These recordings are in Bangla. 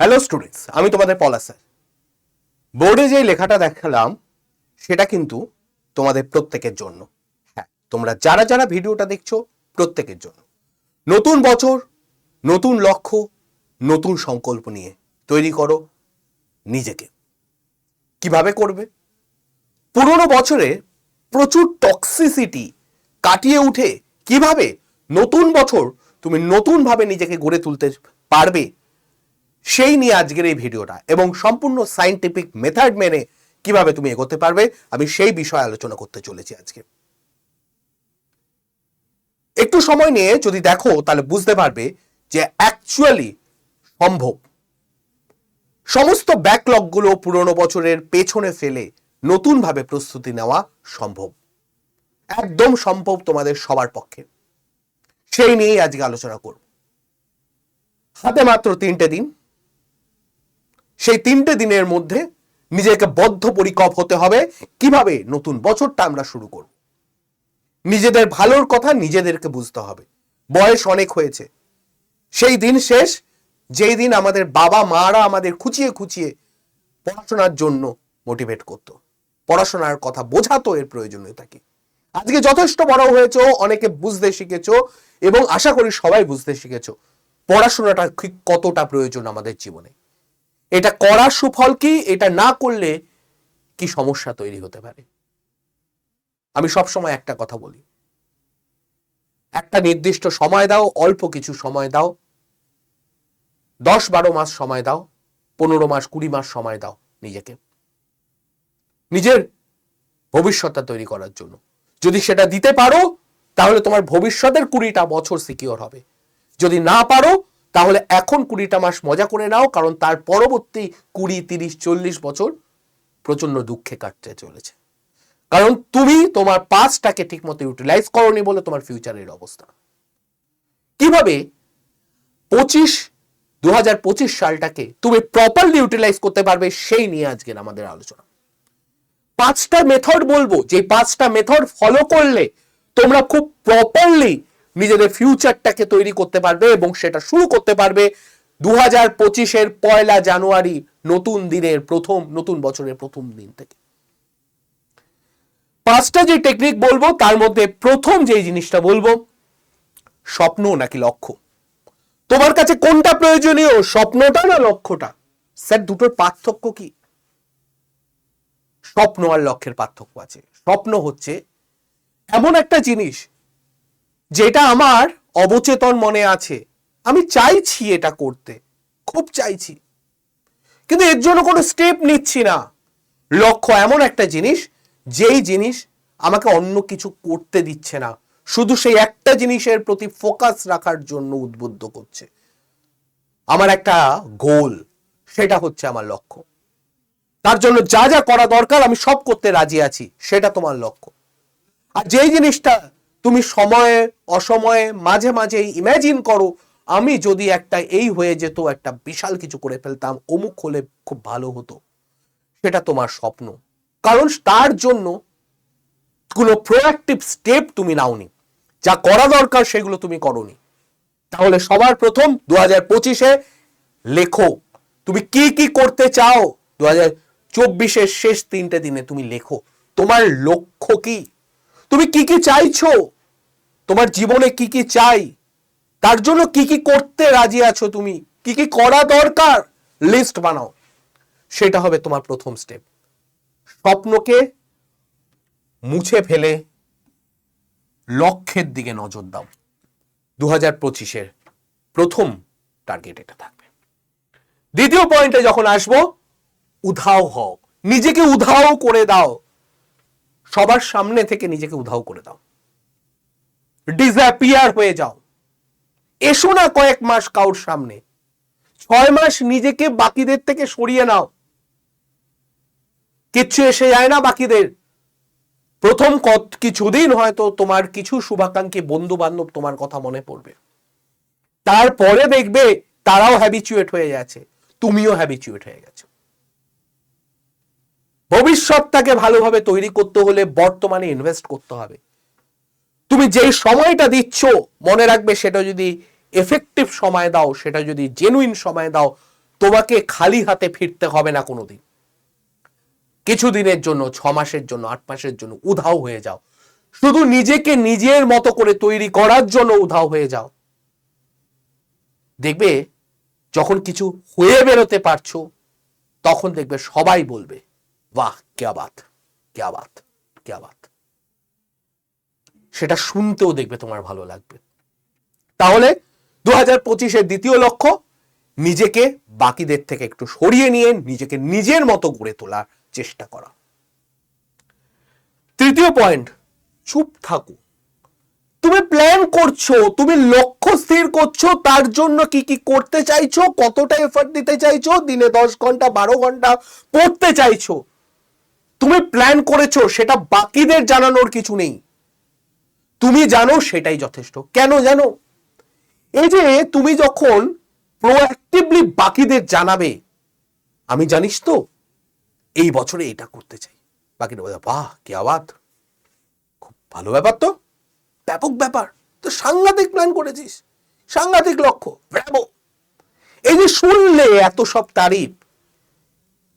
হ্যালো স্টুডেন্টস আমি তোমাদের পলা স্যার। বোর্ডে যে লেখাটা দেখালাম, সেটা কিন্তু তোমাদের প্রত্যেকের জন্য। হ্যাঁ তোমরা যারা যারা ভিডিওটা দেখছ, প্রত্যেকের জন্য। নতুন বছর, নতুন লক্ষ্য, নতুন সংকল্প নিয়ে তৈরি করো নিজেকে। কীভাবে করবে? পুরনো বছরে প্রচুর টক্সিসিটি কাটিয়ে উঠে কীভাবে নতুন বছর তুমি নতুনভাবে নিজেকে গড়ে তুলতে পারবে সেই নিয়ে আজকের এই ভিডিওটা এবং সম্পূর্ণ সাইন্টিফিক মেথড মেনে কীভাবে তুমি এগোতে পারবে, আমি সেই বিষয়ে আলোচনা করতে চলেছি আজকে। একটু সময় নিয়ে যদি দেখো, তাহলে বুঝতে পারবে যে অ্যাকচুয়ালি সম্ভব। সমস্ত ব্যাকলগগুলো পুরনো বছরের পেছনে ফেলে নতুনভাবে প্রস্তুতি নেওয়া সম্ভব। একদম সম্ভব তোমাদের সবার পক্ষে। সেই নিয়েই আজকে আলোচনা করব। হাতে মাত্র তিনটে দিন সেই তিনটে দিনের মধ্যে নিজেকে বদ্ধপরিকর হতে হবে। কীভাবে? নতুন বছরটা আমরা শুরু করব। নিজেদের ভালোর কথা নিজেদেরকে বুঝতে হবে। বয়স অনেক হয়েছে। সেই দিন শেষ। যেই দিন আমাদের বাবা মারা আমাদের খুঁচিয়ে খুঁচিয়ে পড়াশোনার জন্য মোটিভেট করতো। পড়াশোনার কথা বোঝাতো, এর প্রয়োজনীয়তা কি? আজকে যথেষ্ট বড় হয়েছো, অনেকে বুঝতে শিখেছো এবং আশা করি সবাই বুঝতে শিখেছো। পড়াশোনাটা ঠিক কতটা প্রয়োজন আমাদের জীবনে? এটা করার সুফল কি, এটা না করলে কি সমস্যা তৈরি হতে পারে? আমি সবসময় একটা কথা বলি। একটা নির্দিষ্ট সময় দাও, অল্প কিছু সময় দাও। দশ বারো মাস সময় দাও, পনেরো মাস, কুড়ি মাস সময় দাও নিজেকে। নিজের ভবিষ্যৎটা তৈরি করার জন্য। যদি সেটা দিতে পারো, তাহলে তোমার ভবিষ্যতের কুড়িটা বছর সিকিওর হবে। যদি না পারো তাহলে এখন কুড়িটা মাস মজা করে নাও, কারণ তার পরবর্তী কুড়ি, তিরিশ, চল্লিশ বছর প্রচণ্ড দুঃখে কাটতে চলেছে। কারণ তুমি তোমার পাসটাকে ঠিকমতো ইউটিলাইজ করনি বলে তোমার ফিউচারের অবস্থা। কীভাবে পঁচিশ দু সালটাকে তুমি প্রপারলি ইউটিলাইজ করতে পারবে সেই নিয়ে আজকের আমাদের আলোচনা। পাঁচটা মেথড বলব, যে পাঁচটা মেথড ফলো করলে তোমরা খুব প্রপারলি নিজেদের ফিউচারটাকে তৈরি করতে পারবে এবং সেটা শুরু করতে পারবে দু হাজার পঁচিশের পয়লা জানুয়ারি, নতুন দিনের প্রথম, নতুন বছরের প্রথম দিন থেকে। পাঁচটা যে টেকনিক বলব, তার মধ্যে প্রথম যে জিনিসটা বলব, স্বপ্ন নাকি লক্ষ্য? তোমার কাছে কোনটা প্রয়োজনীয়, স্বপ্নটা না লক্ষ্যটা? স্যার, দুটোর পার্থক্য কি? স্বপ্ন আর লক্ষ্যের পার্থক্য আছে। স্বপ্ন হচ্ছে এমন একটা জিনিস যেটা আমার অবচেতন মনে আছে। আমি চাইছি এটা করতে, খুব চাইছি। কিন্তু এর জন্য কোনো স্টেপ নিচ্ছি না। লক্ষ্য, এমন একটা জিনিস, যেই জিনিস আমাকে অন্য কিছু করতে দিচ্ছে না। শুধু সেই একটা জিনিসের প্রতি ফোকাস রাখার জন্য উদ্বুদ্ধ করছে। আমার একটা গোল সেটা হচ্ছে আমার লক্ষ্য। তার জন্য যা যা করা দরকার, আমি সব করতে রাজি আছি, সেটা তোমার লক্ষ্য। আর যেই জিনিসটা তুমি সময়ে, অসময়ে, মাঝে মাঝে ইমাজিন করো, আমি যদি একটা এই হয়ে যেত, একটা বিশাল কিছু করে ফেলতাম, অমুক হলে খুব ভালো হতো। সেটা তোমার স্বপ্ন। কারণ তার জন্য কোনো প্রোয়াক্টিভ স্টেপ তুমি নাওনি। যা করা দরকার সেগুলো তুমি করনি। তাহলে সবার প্রথম দু হাজার পঁচিশে লেখো, তুমি কি কি করতে চাও? দু হাজার চব্বিশের শেষ তিনটে দিনে তুমি লেখো। তোমার লক্ষ্য কি? তুমি কি কি চাইছো? তোমার জীবনে কি কি চাই? তার জন্য কি কি করতে রাজি আছো তুমি? কি কি করা দরকার? লিস্ট বানাও। সেটা হবে তোমার প্রথম স্টেপ। স্বপ্নকে মুছে ফেলে লক্ষ্যের দিকে নজর দাও। দু হাজার পঁচিশের প্রথম টার্গেট এটা থাকবে। দ্বিতীয় পয়েন্টে যখন আসব, উধাও হও। নিজেকে উধাও করে দাও। সবার সামনে থেকে নিজেকে উধাও করে দাও। ডিসঅ্যাপিয়ার হয়ে যাও। এসো না কয়েক মাস কাউর সামনে। ছয় মাস নিজেকে বাকিদের থেকে সরিয়ে নাও। কিচ্ছু এসে যায় না বাকিদের। প্রথম কত কিছুদিন হয়তো তোমার কিছু শুভাকাঙ্ক্ষী বন্ধু বান্ধব তোমার কথা মনে পড়বে। তারপরে দেখবে তারাও হ্যাবিচুয়েট হয়ে গেছে। তুমিও হ্যাবিচুয়েট হয়ে গেছো। ভবিষ্যৎটাকে ভালোভাবে তৈরি করতে হলে বর্তমানে ইনভেস্ট করতে হবে। তুমি যেই সময়টা দিচ্ছ, মনে রাখবে সেটা যদি এফেক্টিভ সময় দাও, সেটা যদি জেনুইন সময় দাও, তোমাকে খালি হাতে ফিরতে হবে না কোনোদিন। কিছুদিনের জন্য, ছ মাসের জন্য, আট মাসের জন্য উধাও হয়ে যাও। শুধু নিজেকে নিজের মতো করে তৈরি করার জন্য উধাও হয়ে যাও। দেখবে, যখন কিছু হয়ে বেরোতে পারছ, তখন দেখবে সবাই বলবে বাহ ক্যা বাত ক্যা বাত ক্যা বাত সেটা শুনতেও দেখবে তোমার ভালো লাগবে। তাহলে দু হাজার পঁচিশের দ্বিতীয় লক্ষ্য, নিজেকে বাকিদের থেকে একটু সরিয়ে নিয়ে নিজেকে নিজের মতো গড়ে তোলার চেষ্টা করা। তৃতীয় পয়েন্ট, চুপ থাকো। তুমি প্ল্যান করছ, তুমি লক্ষ্য স্থির করছ, তার জন্য কি কি করতে চাইছো, কতটা এফর্ট দিতে চাইছো, দিনে দশ ঘণ্টা, বারো ঘণ্টা পড়তে চাইছো তুমি প্ল্যান করেছ, সেটা বাকিদের জানানোর কিছু নেই। তুমি জানো সেটাই যথেষ্ট। কেন জানো? এই যে তুমি যখন প্রোঅ্যাক্টিভলি বাকিদের জানাবে, আমি জানিস তো, এই বছরে এটা করতে চাই। বাকিরা বলে, বাহ, কে আবাদ খুব ভালো ব্যাপার তো। ব্যাপক ব্যাপার। তো সাংঘাতিক প্ল্যান করেছিস। সাংঘাতিক লক্ষ্য। এই যে শুনলে এত সব তারিফ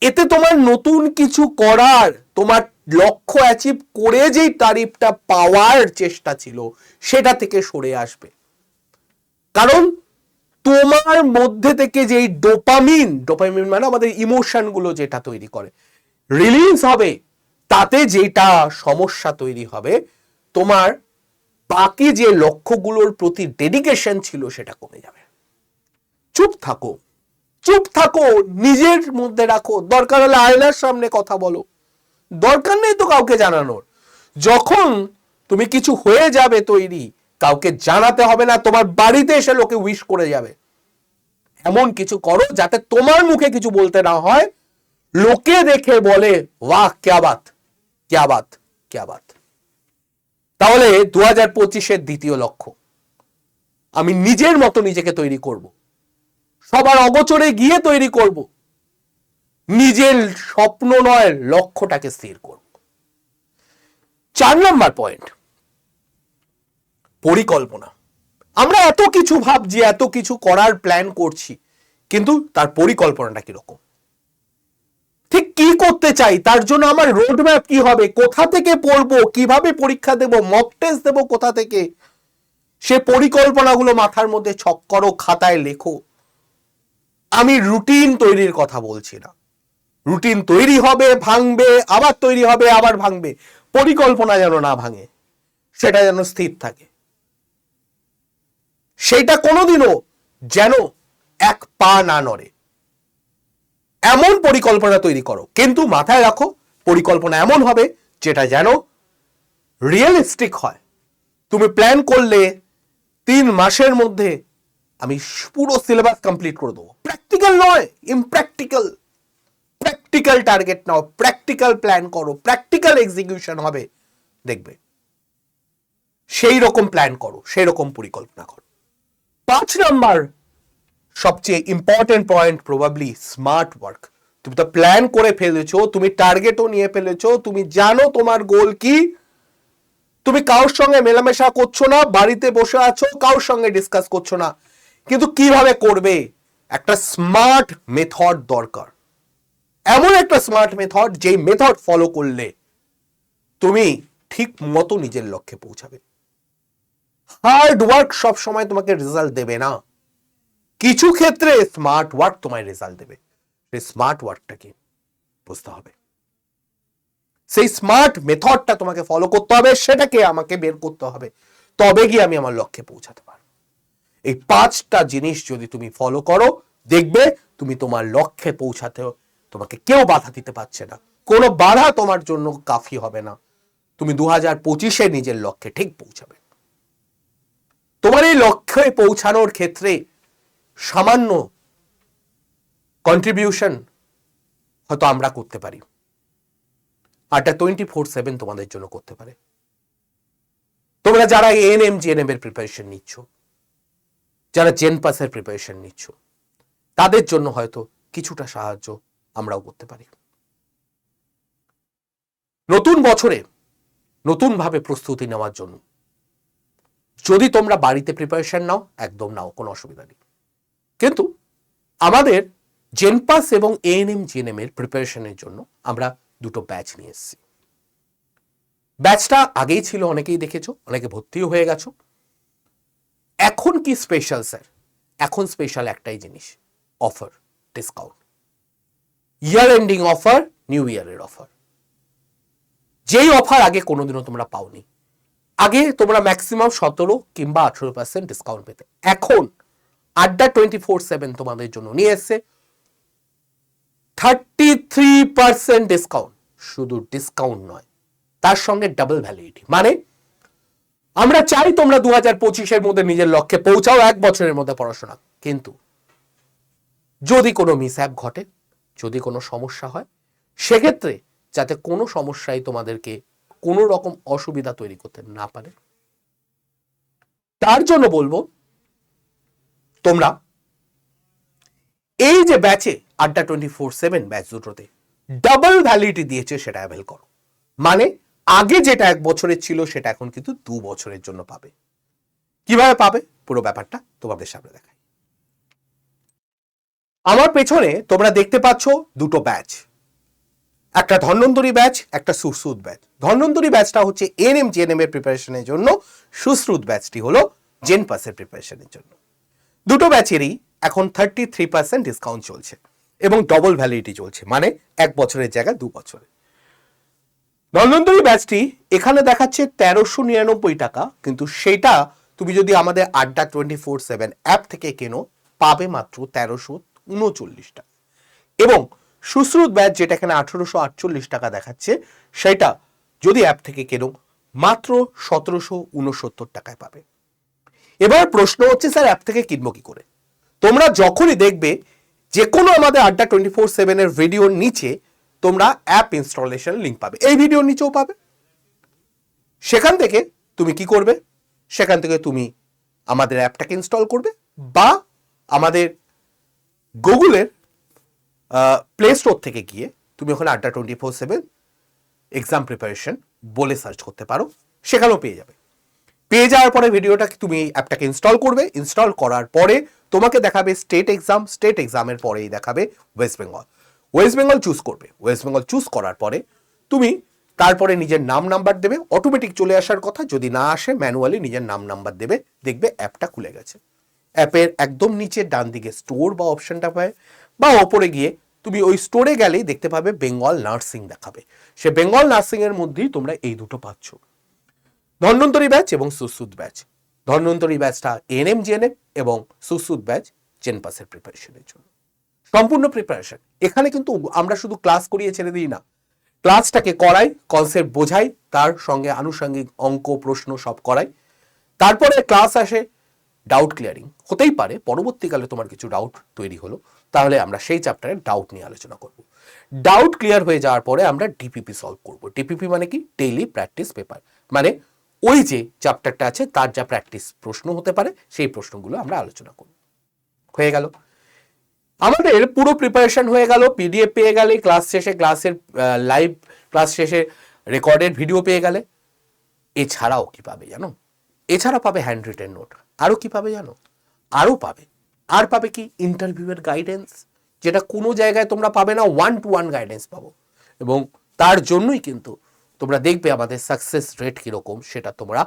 এতে তোমার নতুন কিছু করার, তোমার লক্ষ্য অ্যাচিভ করে যেই তারিফটা পাওয়ার চেষ্টা ছিল, সেটা থেকে সরে আসবে। কারণ তোমার মধ্যে থেকে যেই ডোপামিন ডোপামিন মানে আমাদের ইমোশনগুলো যেটা তৈরি করে রিলিজ হবে, তাতে যেটা সমস্যা তৈরি হবে, তোমার বাকি যে লক্ষ্যগুলোর প্রতি ডেডিকেশন ছিল সেটা কমে যাবে। চুপ থাকো। চুপ থাকো, নিজের মধ্যে রাখো। দরকার হলে আয়নার সামনে কথা বলো। দরকার নেই তো কাউকে জানানোর। যখন তুমি কিছু হয়ে যাবে তৈরি, কাউকে জানাতে হবে না, তোমার বাড়িতে এসে লোকে উইশ করে যাবে। এমন কিছু করো যাতে তোমার মুখে কিছু বলতে না হয়। লোকে দেখে বলে, বাহ ক্যা বাত ক্যা বাত ক্যা বাত তাহলে দু হাজার পঁচিশের দ্বিতীয় লক্ষ্য। আমি নিজের মতো নিজেকে তৈরি করব। সবার অগোচরে গিয়ে তৈরি করব। নিজের স্বপ্ন নয়, লক্ষ্যটাকে স্থির করব। চার নম্বর পয়েন্ট। পরিকল্পনা। আমরা এত কিছু ভাবছি, এত কিছু করার প্ল্যান করছি, কিন্তু তার পরিকল্পনাটা কীরকম? ঠিক কি করতে চাই, তার জন্য আমার রোড ম্যাপ কি হবে, কোথা থেকে পড়ব, কীভাবে পরীক্ষা দেব মক টেস্ট দেবো কোথা থেকে? সে পরিকল্পনাগুলো মাথার মধ্যে ছক করো খাতায় লেখো। আমি রুটিন তৈরির কথা বলছি না। রুটিন তৈরি হবে, ভাঙবে, আবার তৈরি হবে, আবার ভাঙবে। পরিকল্পনা যেন না ভাঙে, সেটা যেন স্থির থাকে। সেটা কোনোদিনও যেন এক পা না নড়ে। এমন পরিকল্পনা তৈরি করো, কিন্তু মাথায় রাখো, পরিকল্পনা এমন হবে যেটা যেন রিয়েলিস্টিক হয়। তুমি প্ল্যান করলে তিন মাসের মধ্যে আমি পুরো সিলেবাস কমপ্লিট করে দেবো। প্র্যাকটিক্যাল নয় ইমপ্র্যাকটিক্যাল প্র্যাকটিক্যাল টার্গেট নাও প্র্যাকটিক্যাল প্ল্যান করো প্র্যাকটিক্যাল এক্সিকিউশন হবে, দেখবে। সেই রকম প্ল্যান করো, সেই রকম পরিকল্পনা করো। পাঁচ নাম্বার, সবচেয়ে important point probably smart work তুমি তো প্ল্যান করে ফেলেছো, তুমি টার্গেটও নিয়ে ফেলেছো, তুমি জানো তোমার গোল কি। তুমি কারোর সঙ্গে মেলামেশা করছ না, বাড়িতে বসে আছো, কারোর সঙ্গে ডিসকাস করছ না। কিন্তু কীভাবে করবে? একটা স্মার্ট মেথড দরকার। এমন একটা স্মার্ট মেথড যেই মেথড ফলো করলে তুমি ঠিক মতো নিজের লক্ষ্যে পৌঁছাবে। হার্ড ওয়ার্ক সব সময় তোমাকে রেজাল্ট দেবে না। কিছু ক্ষেত্রে স্মার্ট ওয়ার্ক তোমায় রেজাল্ট দেবে। সেই স্মার্ট ওয়ার্কটা কি বুঝতে হবে। সেই স্মার্ট মেথডটা তোমাকে ফলো করতে হবে, সেটাকে আমাকে বের করতে হবে। তবে গিয়ে আমি আমার লক্ষ্যে পৌঁছাতে পারব। এই পাঁচটা জিনিস যদি তুমি ফলো করো, দেখবে তুমি তোমার লক্ষ্যে পৌঁছাতে, তোমাকে কেউ বাধা দিতে পারছে না। কোনো বাধা তোমার জন্য কাফি হবে না। তুমি দু হাজার পঁচিশে নিজের লক্ষ্যে ঠিক পৌঁছাবে। তোমার এই লক্ষ্যে পৌঁছানোর ক্ষেত্রে সামান্য কন্ট্রিবিউশন হয়তো আমরা করতে পারি। আরটা টোয়েন্টি ফোর সেভেন তোমাদের জন্য করতে পারে। তোমরা যারা N M G N M এর প্রিপারেশন নিচ্ছ যারা জেন পাসের প্রিপারেশন নিচ্ছ, তাদের জন্য হয়তো কিছুটা সাহায্য আমরাও করতে পারি। নতুন বছরে নতুনভাবে প্রস্তুতি নেওয়ার জন্য যদি তোমরা বাড়িতে প্রিপারেশন নাও, একদম নাও, কোনো অসুবিধা নেই। কিন্তু আমাদের জেনপাস এবং এএনএম জিএনএম এর প্রিপারেশনের জন্য আমরা দুটো ব্যাচ নিয়ে এসেছি। ব্যাচটা আগেই ছিল, অনেকেই দেখেছ, অনেকে ভর্তিও হয়ে গেছো। এখন কি স্পেশাল স্যার এখন স্পেশাল একটাই জিনিস offer discount year ending offer new ইয়ারের অফার যেই অফার আগে কোনোদিনও তোমরা পাওনি, আগে তোমরা ম্যাক্সিমাম সতেরো কিংবা আঠেরো পার্সেন্ট ডিসকাউন্ট পেতে। এখন আড্ডা টোয়েন্টি ফোর সেভেন তোমাদের জন্য নিয়ে এসছে। থার্টি থ্রি পার্সেন্ট ডিসকাউন্ট শুধু ডিসকাউন্ট নয়, তার সঙ্গে ডাবল ভ্যালিডিটি মানে আমরা চাই তোমরা দু হাজার পঁচিশের মধ্যে নিজের লক্ষ্যে পৌঁছাও, এক বছরের মধ্যে পড়াশোনা। কিন্তু যদি কোনো মিসঅ্যাপ ঘটে, যদি কোনো সমস্যা হয়, সেক্ষেত্রে যাতে কোনো সমস্যায় তোমাদেরকে কোনো রকম অসুবিধা তৈরি করতে না পারে, তার জন্য বলব, তোমরা এই যে ব্যাচে Adda twenty four seven batch দুটোতে ডাবল ভ্যালিডিটি দিয়েছে সেটা অ্যাভেল করো। মানে আগে যেটা এক বছরের ছিল, সেটা এখন কিন্তু দু বছরের জন্য পাবে। কীভাবে পাবে? পুরো ব্যাপারটা তোমাদের সামনে দেখাই। আমার পেছনে তোমরা দেখতে পাচ্ছ দুটো ব্যাচ। একটা ধন্বন্তরী ব্যাচ, একটা সুশ্রুত ব্যাচ। ধন্বন্তরী ব্যাচটা হচ্ছে এনএম, জিএনএম এর প্রিপারেশনের জন্য। সুশ্রুত ব্যাচটি হলো জেন পাসের প্রিপারেশনের জন্য। দুটো ব্যাচেরই এখন থার্টি থ্রি পার্সেন্ট ডিসকাউন্ট চলছে এবং ডবল ভ্যালিডিটি চলছে। মানে এক বছরের জায়গায় দু বছরে ধন্বন্তরী ব্যাচটি এখানে দেখাচ্ছে তেরোশো নিরানব্বই টাকা, কিন্তু সেটা তুমি যদি আমাদের আড্ডা টোয়েন্টি ফোর সেভেন অ্যাপ থেকে কেনো, পাবে মাত্র তেরোশো উনচল্লিশ টাকা। এবং সুশ্রুত ব্যাচ যেটা এখানে আঠেরোশো আটচল্লিশ টাকা দেখাচ্ছে, সেটা যদি অ্যাপ থেকে কেনো, মাত্র সতেরোশো উনসত্তর টাকায় পাবে। এবার প্রশ্ন হচ্ছে, স্যার অ্যাপ থেকে কিনবো কি করে? তোমরা যখনই দেখবে যে কোনো আমাদের আড্ডা টোয়েন্টি ফোর সেভেনের ভিডিওর নিচে তোমরা অ্যাপ ইনস্টলেশন লিঙ্ক পাবে। এই ভিডিওর নিচেও পাবে। সেখান থেকে তুমি কি করবে? সেখান থেকে তুমি আমাদের অ্যাপটাকে ইনস্টল করবে বা আমাদের গুগলের প্লে স্টোর থেকে গিয়ে তুমি ওখানে Adda twenty four seven exam preparation বলে সার্চ করতে পারো। সেখানেও পেয়ে যাবে। পেয়ে যাওয়ার পরে ভিডিওটা তুমি অ্যাপটাকে ইনস্টল করবে। ইনস্টল করার পরে তোমাকে দেখাবে স্টেট এক্সাম স্টেট এক্সামের পরেই দেখাবে ওয়েস্ট বেঙ্গল ওয়েস্ট বেঙ্গল চুজ করবে। ওয়েস্ট বেঙ্গল চুজ করার পরে তুমি তারপরে নিজের নাম নাম্বার দেবে অটোমেটিক চলে আসার কথা, যদি না আসে ম্যানুয়ালি নিজের নাম নাম্বার দেবে, দেখবে অ্যাপটা খুলে গেছে। অ্যাপের একদম নিচে ডান দিকে স্টোর বা অপশনটা পায় বা ওপরে গিয়ে তুমি ওই স্টোরে গেলেই দেখতে পাবে বেঙ্গল নার্সিং দেখাবে। সে বেঙ্গল নার্সিং এর মধ্যেই তোমরা এই দুটো পাচ্ছ। ধন্বন্তরী ব্যাচ এবং সুসুদ ব্যাচ ধন্বন্তরী ব্যাচটা এনএম জিএনএম এবং সুসুদ ব্যাচ চেনপাসের প্রিপারেশনের জন্য। সম্পূর্ণ প্রিপারেশন এখানে কিন্তু আমরা শুধু ক্লাস করিয়ে ছেড়ে দিই না। ক্লাসটাকে করাই কনসেপ্ট বোঝাই, তার সঙ্গে আনুষঙ্গিক অঙ্ক, প্রশ্ন সব করাই। তারপরে ক্লাস আসে ডাউট ক্লিয়ারিং হতেই পারে, পরবর্তীকালে তোমার কিছু ডাউট তৈরি হলো, তাহলে আমরা সেই চ্যাপ্টারে ডাউট নিয়ে আলোচনা করব। ডাউট ক্লিয়ার হয়ে যাওয়ার পরে আমরা ডিপিপি সলভ করব। ডিপিপি মানে কি? ডেইলি প্র্যাকটিস পেপার মানে ওই যে চ্যাপ্টারটা আছে, তার যা প্র্যাকটিস প্রশ্ন হতে পারে, সেই প্রশ্নগুলো আমরা আলোচনা করব। হয়ে গেল। আমাদের পুরো প্রিপারেশন হয়ে গেল পিডিএফ পেয়ে গেলে ক্লাস শেষে ক্লাসের লাইভ ক্লাস শেষে রেকর্ডেড ভিডিও পেয়ে গেলে। এছাড়াও কি পাবে জানো? এছাড়া পাবে হ্যান্ড রিটেন নোট আরও কি পাবে জানো? আরও পাবে। আর পাবে কি? ইন্টারভিউয়ের গাইডেন্স যেটা কোনো জায়গায় তোমরা পাবে না ওয়ান টু ওয়ান গাইডেন্স পাবো। এবং তার জন্যই কিন্তু তোমরা দেখবে আমাদের সাকসেস রেট কীরকম, সেটা তোমরা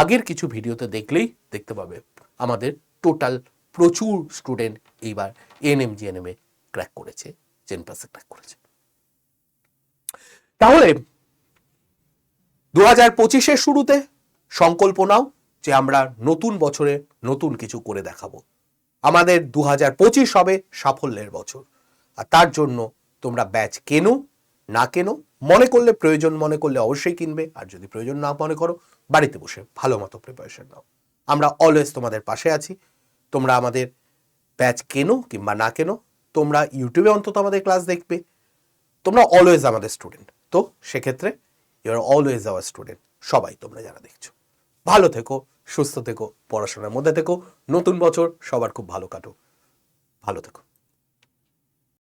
আগের কিছু ভিডিওতে দেখলেই দেখতে পাবে। আমাদের টোটাল প্রচুর স্টুডেন্ট এইবার এনএম এ ক্র্যাক করেছে জেন প্লাসে ক্র্যাক করেছে। তাহলে দু হাজার পঁচিশের শুরুতে সংকল্প নাও যে আমরা নতুন বছরে নতুন কিছু করে দেখাবো। আমাদের দু হাজার পঁচিশ হবে সাফল্যের বছর। আর তার জন্য তোমরা ব্যাচ কেনো, না কেনো, মনে করলে প্রয়োজন, মনে করলে অবশ্যই কিনবে। আর যদি প্রয়োজন না মনে করো, বাড়িতে বসে ভালো মতো প্রিপারেশন নাও। আমরা অলওয়েজ তোমাদের পাশে আছি। তোমরা আমাদের ব্যাচ কেনো কিংবা না কেনো, তোমরা ইউটিউবে অন্তত আমাদের ক্লাস দেখবে। তোমরা অলওয়েজ আমাদের স্টুডেন্ট তো সেক্ষেত্রে ইউর অলওয়েজ আওয়ার স্টুডেন্ট সবাই তোমরা যারা দেখছ। ভালো থেকো, সুস্থ থেকো, পড়াশোনার মধ্যে থেকো। নতুন বছর সবার খুব ভালো কাটো ভালো থেকো।